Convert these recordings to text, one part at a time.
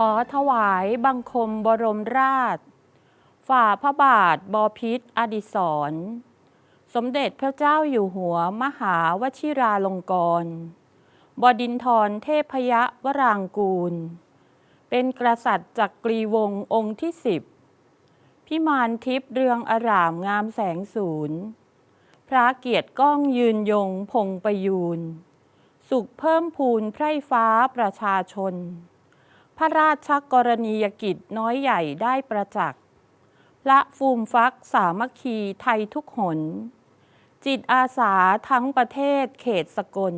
อถวายบังคมบรมราช ฝ่าพระบาทบพิษอดิศร สมเด็จพระเจ้าอยู่หัวมหาวชิราลงกรณ์บดินทรเทพยวรางกูล เป็นกษัตริย์จักรีวงศ์องค์ที่สิบพิมานทิพย์เรืองอารามงามแสงศูนย์พระเกียรติก้องยืนยงพงประยูน สุขเพิ่มพูนไพร่ฟ้าประชาชน พระราชกรณียกิจน้อยใหญ่ได้ประจักษ์ละฟูมฟักสามัคคีไทยทุกหน จิตอาสาทั้งประเทศเขตสกล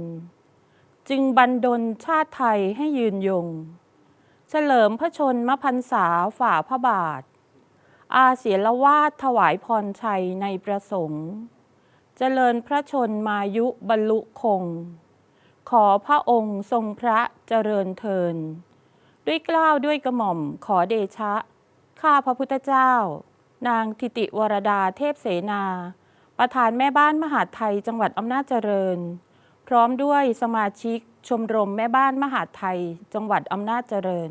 จึงบันดลชาติไทยให้ยืนยง เฉลิมพระชนมพรรษาฝ่าพระบาท อาเสียละวาดถวายพรชัยในประสงค์ เจริญพระชนมายุบรรลุคง ขอพระองค์ทรงพระเจริญเทิน ด้วยกล้าวด้วยกระหม่อมขอเดชะ ข้าพระพุทธเจ้า นางทิติวรดาเทพเสนา ประธานแม่บ้านมหาไทยจังหวัดอำนาจเจริญ พร้อมด้วยสมาชิกชมรมแม่บ้านมหาไทย จังหวัดอำนาจเจริญ